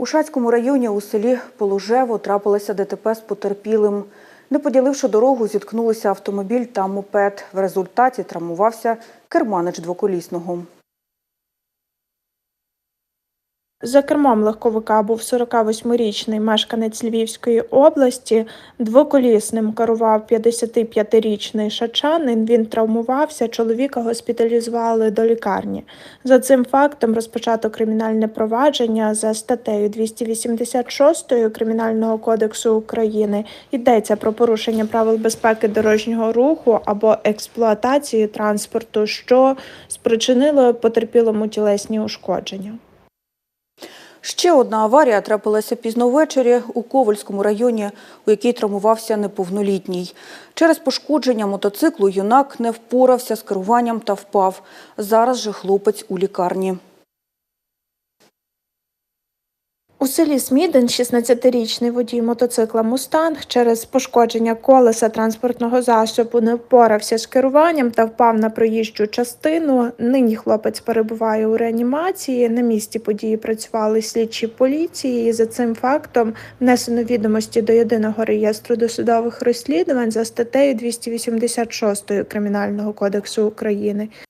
У Шацькому районі у селі Положево трапилося ДТП з потерпілим. Не поділивши дорогу, зіткнулися автомобіль та мопед. В результаті травмувався керманич двоколісного. За кермом легковика був 48-річний мешканець Львівської області. Двоколісним керував 55-річний шачанин. Він травмувався. Чоловіка госпіталізували до лікарні. За цим фактом розпочато кримінальне провадження за статтею 286 Кримінального кодексу України. Йдеться про порушення правил безпеки дорожнього руху або експлуатацію транспорту, що спричинило потерпілому тілесні ушкодження. Ще одна аварія трапилася пізно ввечері у Ковальському районі, у якій травмувався неповнолітній. Через пошкодження мотоциклу юнак не впорався з керуванням та впав. Зараз же хлопець у лікарні. Селі Сміден 16-річний водій мотоцикла Мустанг через пошкодження колеса транспортного засобу не впорався з керуванням та впав на проїжджу частину. Нині хлопець перебуває у реанімації. На місці події працювали слідчі поліції. І за цим фактом внесено відомості до єдиного реєстру досудових розслідувань за статтею 286 Кримінального кодексу України.